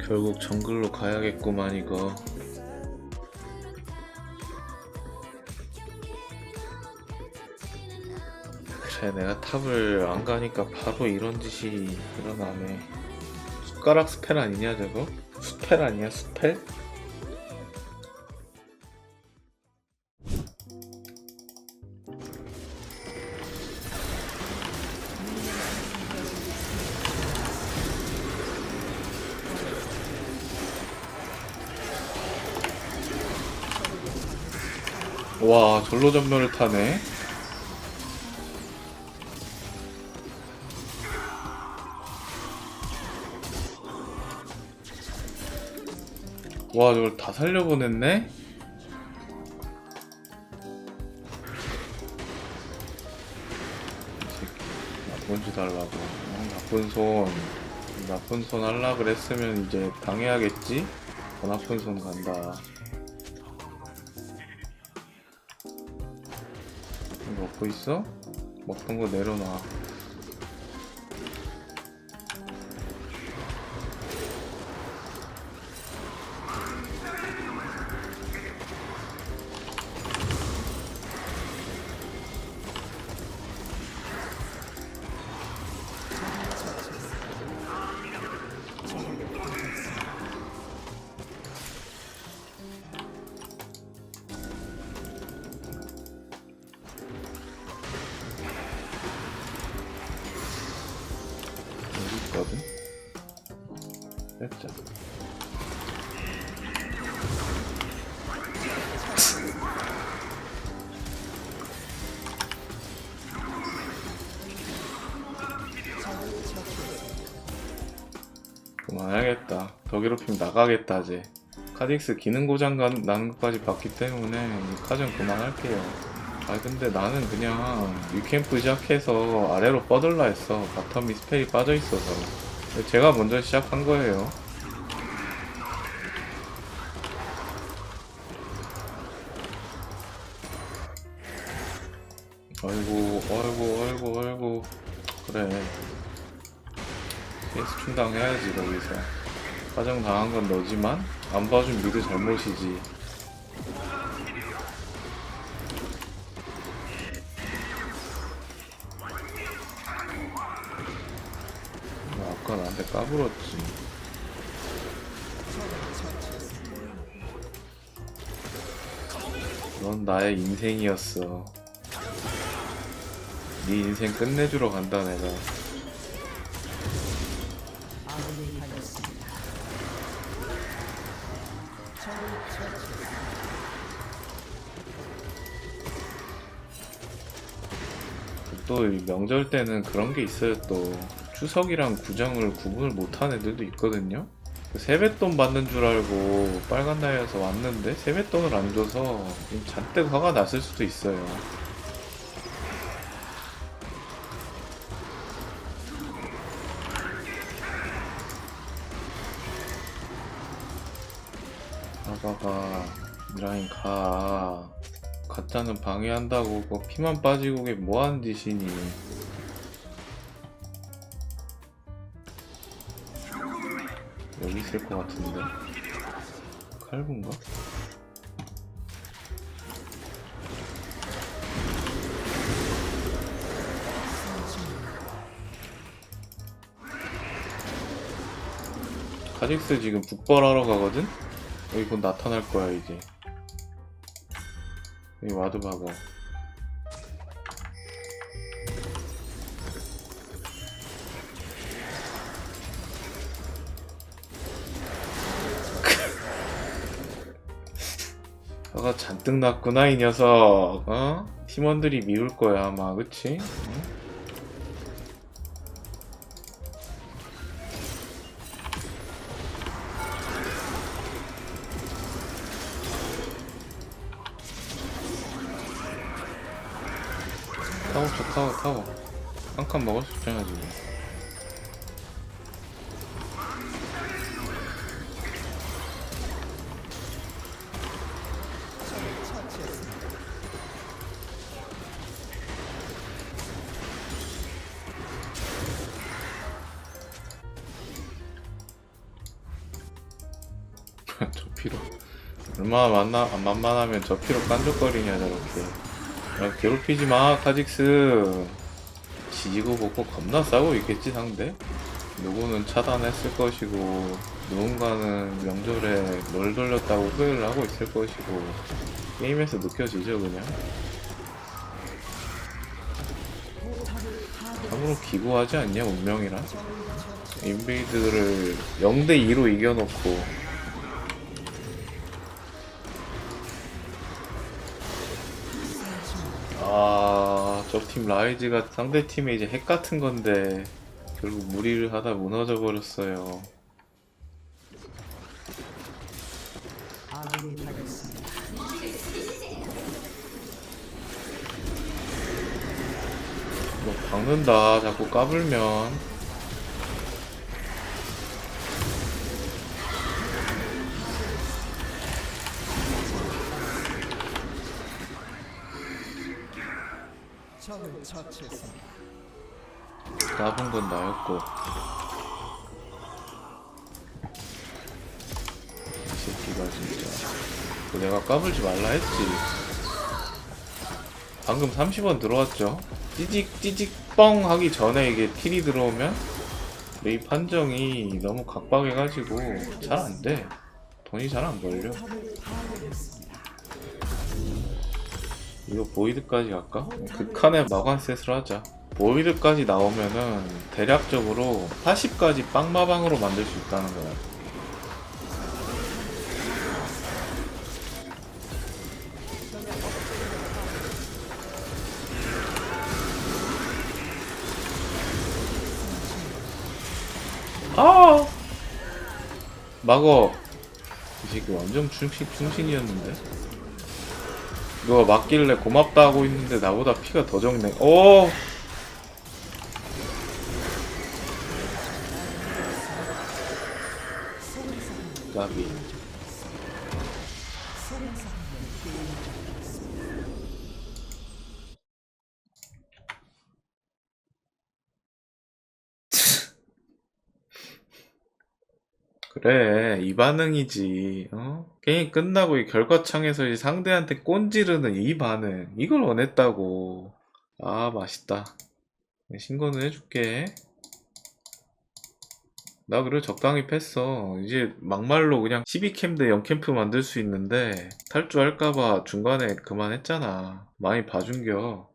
결국 정글로 가야겠구만 이거 그래 내가 탑을 안 가니까 바로 이런 짓이 일어나네 숟가락 스펠 아니냐 저거? 수펠 아니야 수펠? 와 절로 전멸을 타네 와 저걸 다 살려보냈네? 나쁜 짓 하려고 어, 나쁜 손 나쁜 손 할라 그랬으면 이제 당해야겠지? 더 나쁜 손 간다 먹고 있어? 먹던 거 내려놔 그만해야겠다. 더 괴롭히면 나가겠다 이제. 카딕스 기능 고장 가- 나는 것까지 봤기 때문에 이 카전 그만할게요. 아 근데 나는 그냥 위캠프 시작해서 아래로 뻗을라 했어. 바텀 미스펠이 빠져있어서. 제가 먼저 시작한 거예요 해야지 거기서. 가장 당한 건 너지만 안 봐준 미드 잘못이지. 너 아까 나한테 까불었지. 넌 나의 인생이었어. 네 인생 끝내주러 간다 내가 또이 명절 때는 그런 게 있어요. 또 추석이랑 구정을 구분을 못하는 애들도 있거든요. 그 세뱃돈 받는 줄 알고 빨간 날에서 왔는데 세뱃돈을 안 줘서 좀 잔뜩 화가 났을 수도 있어요. 가가가 미라인 가 가짜는 방해한다고 그거 피만 빠지고 그게 뭐하는 짓이니 여기 있을 것 같은데 칼군가? 카직스 지금 북벌하러 가거든? 여기 곧 나타날 거야 이제 여기 와드 봐봐 화가 잔뜩 났구나 이 녀석 어? 팀원들이 미울 거야 아마 그치? 응? 타워 쳐 타워 한 칸 먹을 수 있잖아 지금. 저 피로. 얼마나 만나 안 만만하면 저 피로 깐족거리냐 저렇게 야, 괴롭히지 마 카직스. 지지고 볶고 겁나 싸고 있겠지 상대? 누구는 차단했을 것이고 누군가는 명절에 뭘 돌렸다고 후회를 하고 있을 것이고 게임에서 느껴지죠 그냥? 참으로 기구하지 않냐 운명이란? 인베이드를 0대2로 이겨놓고 아, 저팀 라이즈가 상대 팀의 이제 핵 같은 건데 결국 무리를 하다 무너져 버렸어요. 뭐 박는다 자꾸 까불면 처치했습니다. 까분 건 나였고. 이 새끼가 진짜. 그 내가 까불지 말라 했지. 방금 30원 들어왔죠? 찌직 찌직 뻥 하기 전에 이게 킬이 들어오면 이 판정이 너무 각박해가지고 잘 안돼. 돈이 잘 안 벌려. 이거 보이드까지 갈까? 극한의 마관셋을 하자. 보이드까지 나오면은 대략적으로 40까지 빵마방으로 만들 수 있다는 거야. 아! 막어. 이 새끼 완전 충신, 충신이었는데? 누가 맞길래 고맙다 하고 있는데 나보다 피가 더 적네. 오! 까비. 그래, 이 반응이지. 어? 게임 끝나고 이 결과창에서 이 상대한테 꼰지르는 이 반응. 이걸 원했다고. 아, 맛있다. 네, 신고는 해줄게. 나 그래 적당히 팼어. 이제 막말로 그냥 12캠 대 0캠프 만들 수 있는데 탈주할까봐 중간에 그만했잖아. 많이 봐준겨.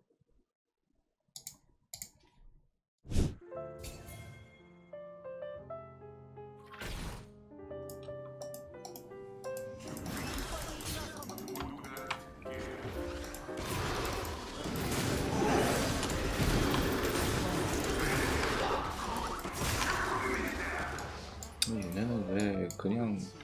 왜그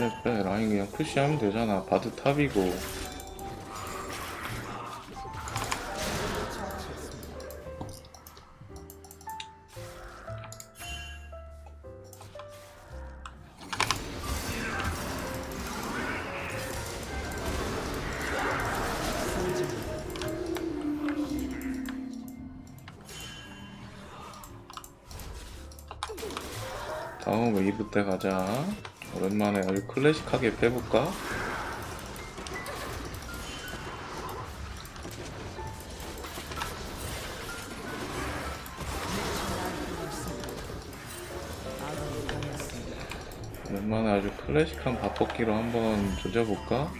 그래 그래 라인 그냥 푸시하면 되잖아. 바드 탑이고 다음 웨이브 때 가자. 오랜만에 아주 클래식하게 빼볼까? 오랜만에 아주 클래식한 밥볶이로 한번 조져볼까?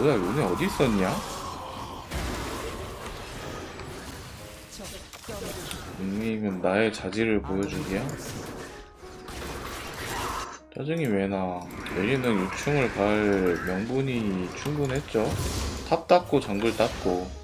뭐야 요네 어디 있었냐? 닉네임은 나의 자질을 보여주기야? 짜증이 왜 나? 내리는 유충을 갈 명분이 충분했죠? 탑 닦고 정글 닦고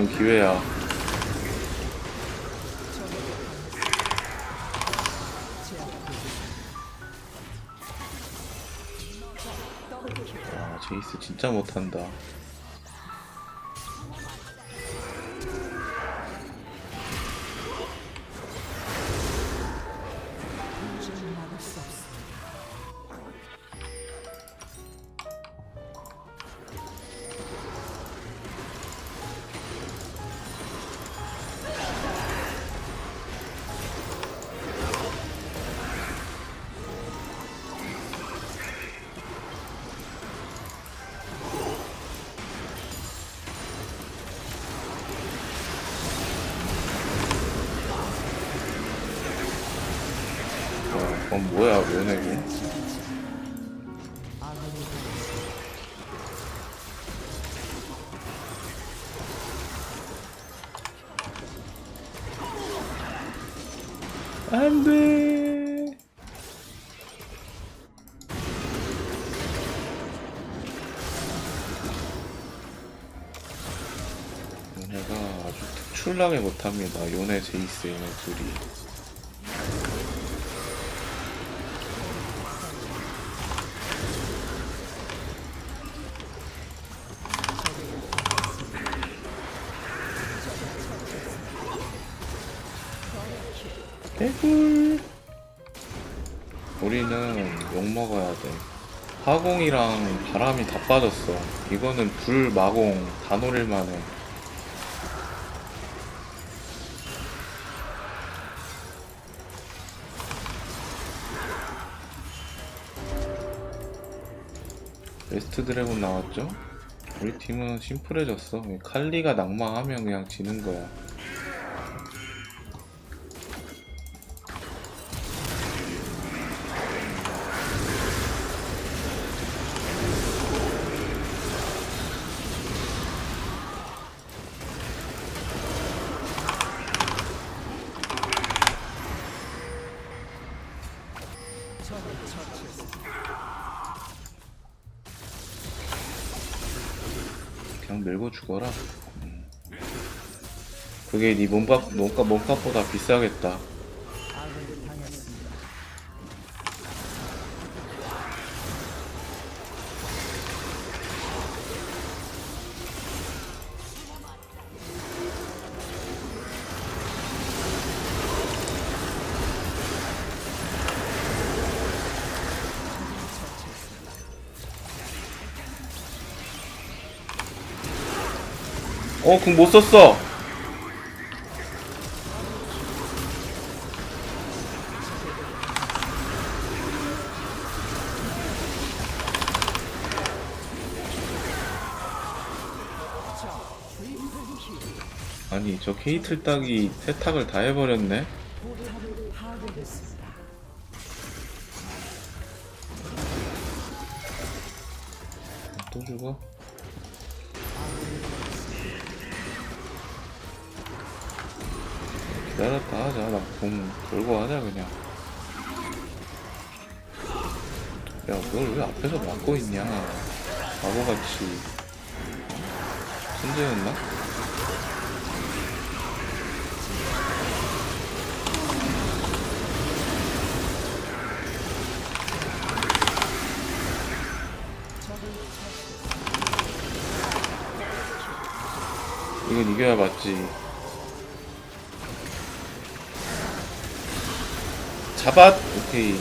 이건 기회야. 와 제이스 진짜 못한다 와 그건 뭐야 당했습니다. 안돼. 요네가 아주 특출나게 못합니다. 요네 제이스 얘네 둘이 화공이랑 바람이 다 빠졌어. 이거는 불 마공 다 노릴만 해. 웨스트 드래곤 나왔죠? 우리 팀은 심플해졌어. 칼리가 낭망하면 그냥 지는 거야 그냥 밀고 죽어라. 음. 그게 네 몸값, 몸값, 몸값보다 비싸겠다. 어, 그럼 못 썼어. 아니, 저 케이틀 딱이 세탁을 다 해버렸네. 천재였나? 이건 이겨야 맞지. 잡았! 오케이.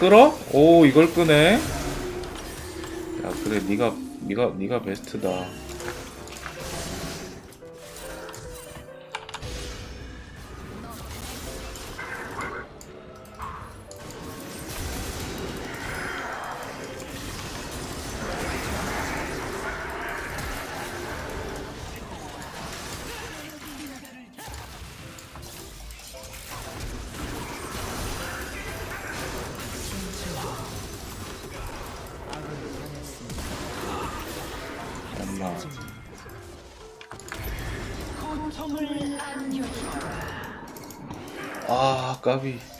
끌어? 오, 이걸 끄네? 야, 그래, 니가, 니가, 니가 베스트다. 아, 까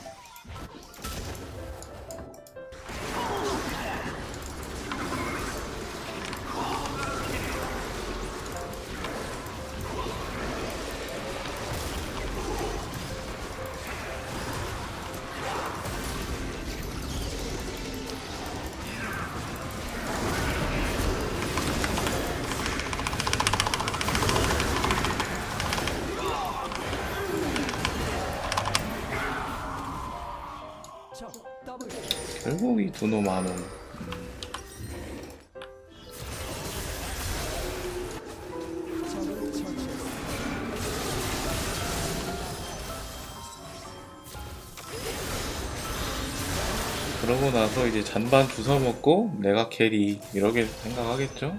적을 처치했습니다. 그러고 나서 이제 잔반 주워 먹고 내가 캐리 이렇게 생각하겠죠?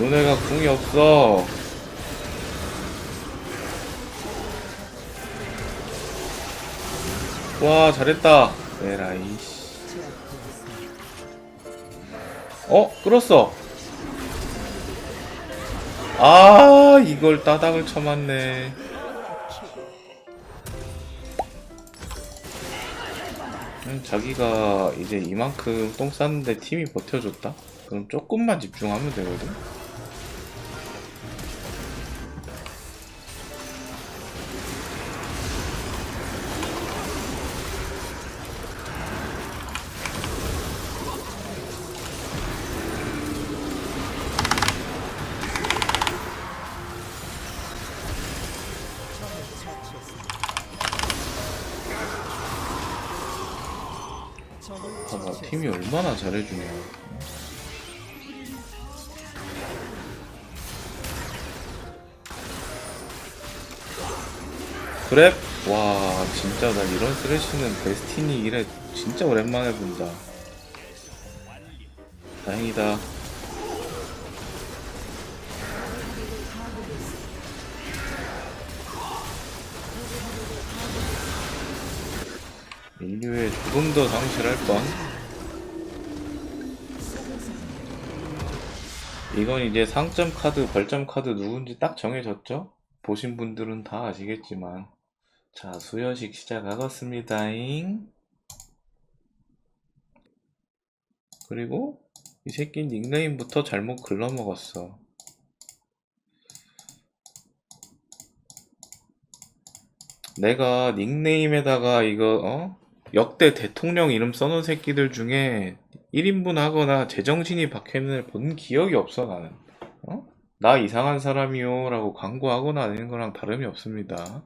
너네가 궁이 없어. 와 잘했다. 에라이. 어 끌었어. 아 이걸 따닥을 쳐맞네. 음, 자기가 이제 이만큼 똥 쌌는데 팀이 버텨줬다? 그럼 조금만 집중하면 되거든? 팀이 얼마나 잘해주냐. 그래? 와, 진짜 나 이런 쓰레쉬는 데스티니 이래 진짜 오랜만에 본다. 다행이다. 인류의 조금 더 상실할 뻔. 이건 이제 상점 카드, 벌점 카드 누군지 딱 정해졌죠? 보신 분들은 다 아시겠지만. 자, 수여식 시작하겠습니다잉. 그리고 이 새끼 닉네임부터 잘못 글러먹었어. 내가 닉네임에다가 이거 어? 역대 대통령 이름 써놓은 새끼들 중에 1인분 하거나 제정신이 박혀있는 본 기억이 없어 나는 어? 나 이상한 사람이요 라고 광고하거나 하는 거랑 다름이 없습니다